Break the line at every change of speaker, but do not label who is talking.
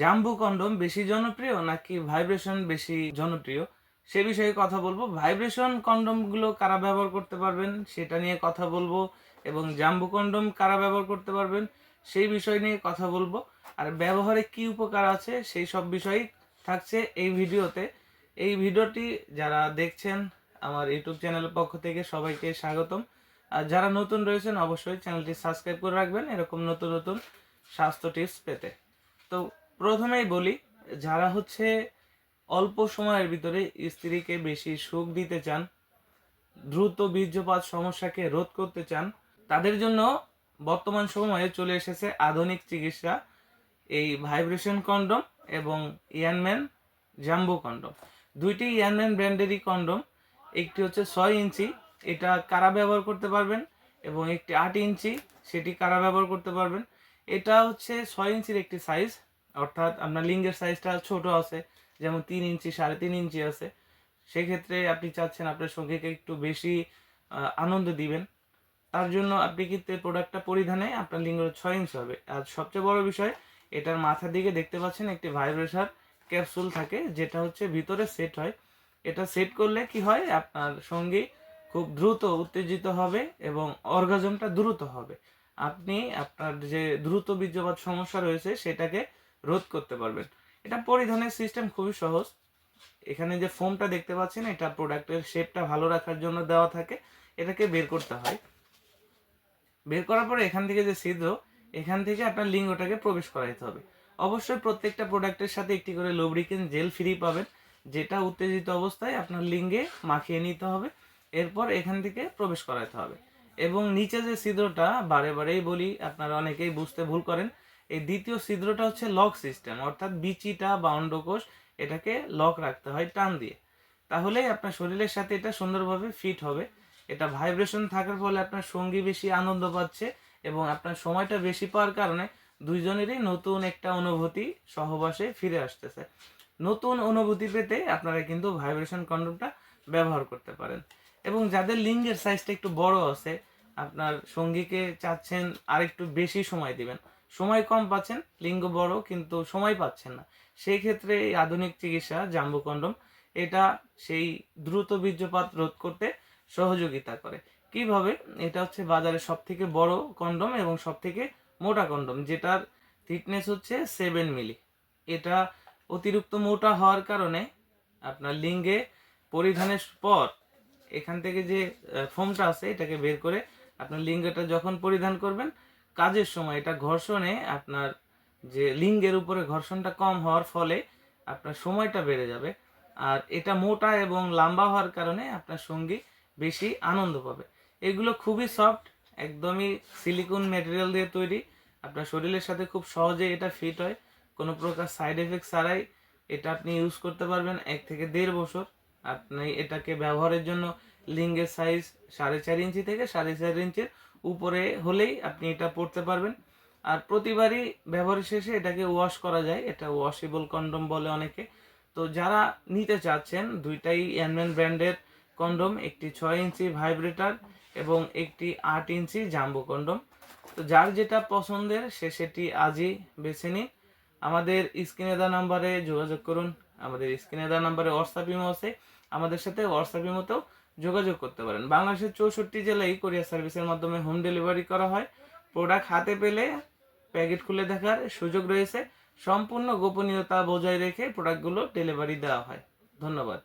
জাম্বু কন্ডম বেশি জনপ্রিয় নাকি ভাইব্রেশন বেশি জনপ্রিয়? সে বিষয়ে কথা বলব। ভাইব্রেশন কন্ডমগুলো কারা ব্যবহার করতে পারবেন সেটা নিয়ে কথা বলব এবং জাম্বু কন্ডম কারা ব্যবহার করতে পারবেন সেই বিষয় নিয়ে কথা বলব। আর ব্যবহারে কি উপকার আছে সেই সব বিষয়ই থাকছে এই ভিডিওতে। এই ভিডিওটি যারা দেখছেন, আমার ইউটিউব চ্যানেলের পক্ষ থেকে সবাইকে স্বাগতম। আর যারা নতুন রয়েছেন, অবশ্যই চ্যানেলটি সাবস্ক্রাইব করে রাখবেন এরকম নতুন নতুন স্বাস্থ্য টিপস পেতে। তো প্রথমেই বলি, যারা হচ্ছে অল্প সময়ের ভিতরে স্ত্রীকে বেশি সুখ দিতে চান, দ্রুত বীর্যপাত সমস্যাকে রোধ করতে চান, তাদের জন্য বর্তমান সময়ে চলে এসেছে আধুনিক চিকিৎসা, এই ভাইব্রেশন কন্ডম এবং ইয়ানম্যান জাম্বো কন্ডম। দুইটি ইয়ানম্যান ব্র্যান্ডেরই কন্ডম, একটি হচ্ছে ছয় ইঞ্চি, এটা কারা ব্যবহার করতে পারবেন? এবং একটি আট ইঞ্চি, সেটি কারা ব্যবহার করতে পারবেন? এটা হচ্ছে ছয় ইঞ্চির একটি সাইজ অর্থাৎ আপনার লিঙ্গের সাইজটা ছোট আছে, যেমন তিন ইঞ্চি, সাড়ে তিন ইঞ্চি আছে। সেক্ষেত্রে আপনি চাচ্ছেন আপনার সঙ্গীকে একটু বেশি আনন্দ দিবেন। তার জন্য আপনি কিন্তু এই প্রোডাক্টটা পরিধানে আপনার লিঙ্গ ছয় ইঞ্চি হবে। আর সবচেয়ে বড় বিষয়, এটার মাথার দিকে দেখতে পাচ্ছেন একটি ভাইব্রেশন ক্যাপসুল থাকে, যেটা হচ্ছে ভিতরে সেট হয়। এটা সেট করলে কি হয়? আপনার সঙ্গী খুব দ্রুত উত্তেজিত হবে এবং অর্গাজমটা দ্রুত হবে। আপনি আপনার যে দ্রুত বীর্যপাত সমস্যা রয়েছে, সেটাকে রোধ করতে পারবেন। এটা পরিধানের সিস্টেম খুবই সহজ। এখানে যে ফোমটা দেখতে পাচ্ছেন, এটা প্রোডাক্টের শেপটা ভালো রাখার জন্য দেওয়া থাকে। এটাকে বের করতে হয়। বের করার পরে এখান থেকে যে ছিদ্র, এখান থেকে আপনার লিঙ্গটাকে প্রবেশ করাইতে হবে। অবশ্যই প্রত্যেকটা প্রোডাক্টের সাথে একটি করে লুব্রিকেন জেল ফ্রি পাবেন, যেটা উত্তেজিত অবস্থায় আপনার লিঙ্গে মাখিয়ে নিতে হবে। এরপর এখান থেকে প্রবেশ করাতে হবে। এবং নিচে যে ছিদ্রটা, বারে বারেই বলি, আপনারা অনেকেই বুঝতে ভুল করেন এই দ্বিতীয় ছিদ্রটা হচ্ছে লক সিস্টেম, অর্থাৎ বিচিটা বা অন্ডকোষ এটাকে লক রাখতে হয় টান দিয়ে। তাহলে আপনার শরীরের সাথে এটা সুন্দরভাবে ফিট হবে। এটা ভাইব্রেশন থাকার ফলে আপনার সঙ্গী বেশি আনন্দ পাচ্ছে এবং আপনার সময়টা বেশি পাওয়ার কারণে দুইজনেরই নতুন একটা অনুভূতি সহবাসে ফিরে আসতেছে। নতুন অনুভূতি পেতে আপনারা কিন্তু ভাইব্রেশন কন্ডমটা ব্যবহার করতে পারেন। এবং যাদের লিঙ্গের সাইজটা একটু বড় আছে, আপনার সঙ্গীকে চাচ্ছেন আর একটু বেশি সময় দিবেন সময় কম পাচ্ছেন, লিঙ্গ বড়, কিন্তু সময় পাচ্ছেন না। সেই ক্ষেত্রে এই আধুনিক চিকিৎসা, জাম্বু কন্ডম, এটা সেই দ্রুত বীর্যপাত রোধ করতে সহযোগিতা করে। কীভাবে? এটা হচ্ছে বাজারে সব থেকে বড় কন্ডম এবং সব থেকে মোটা কন্ডম, যেটার থিকনেস হচ্ছে সেভেন মিলি এটা অতিরিক্ত মোটা হওয়ার কারণে আপনার লিঙ্গে পরিধানের পর এখান থেকে যে ফোমটা আছে, এটাকে বের করে আপনার লিঙ্গটা যখন পরিধান করবেন কাজের সময় এটা ঘর্ষণে আপনার যে লিঙ্গের উপরে ঘর্ষণটা কম হওয়ার ফলে আপনার সময়টা বেড়ে যাবে। আর এটা মোটা এবং লম্বা হওয়ার কারণে আপনার সঙ্গী বেশি আনন্দ পাবে। এগুলো খুবই সফট, একদমই সিলিকন ম্যাটেরিয়াল দিয়ে তৈরি। আপনার শরীরের সাথে খুব সহজে এটা ফিট হয়। কোনো প্রকার সাইড এফেক্ট ছাড়াই এটা আপনি ইউজ করতে পারবেন এক থেকে দেড় বছর। আপনি এটাকে ব্যবহারের জন্য লিঙ্গের সাইজ সাড়ে চার ইঞ্চি থেকে সাড়ে চার ইঞ্চির উপরে হলেই আপনি এটা পড়তে পারবেন। আর প্রতিবারই ব্যবহারের শেষে এটাকে ওয়াশ করা যায়। এটা ওয়াশেবল কন্ডম বলে অনেকে। তো যারা নিতে চাচ্ছেন, দুইটাই অ্যানম্যান ব্র্যান্ডের কন্ডম একটি ছয় ইঞ্চি ভাইব্রেটার এবং একটি আট ইঞ্চি জাম্বো কন্ডম তো যার যেটা পছন্দের, সে সেটি আজই বেছে নিন। আমাদের স্ক্রিনে দেওয়া নাম্বারে যোগাযোগ করুন। আমাদের স্ক্রিনে দেওয়া নাম্বারে হোয়াটসঅ্যাপ ইমো আছে। আমাদের সাথে হোয়াটসঅ্যাপ ইমোতেও যোগাযোগ করতে পারেন। বাংলাদেশের চৌষট্টি জেলায় কোরিয়ার সার্ভিসের মাধ্যমে হোম ডেলিভারি করা হয়। প্রোডাক্ট হাতে পেলে প্যাকেট খুলে দেখার সুযোগ রয়েছে। সম্পূর্ণ গোপনীয়তা বজায় রেখে প্রোডাক্টগুলো ডেলিভারি দেওয়া হয়। ধন্যবাদ।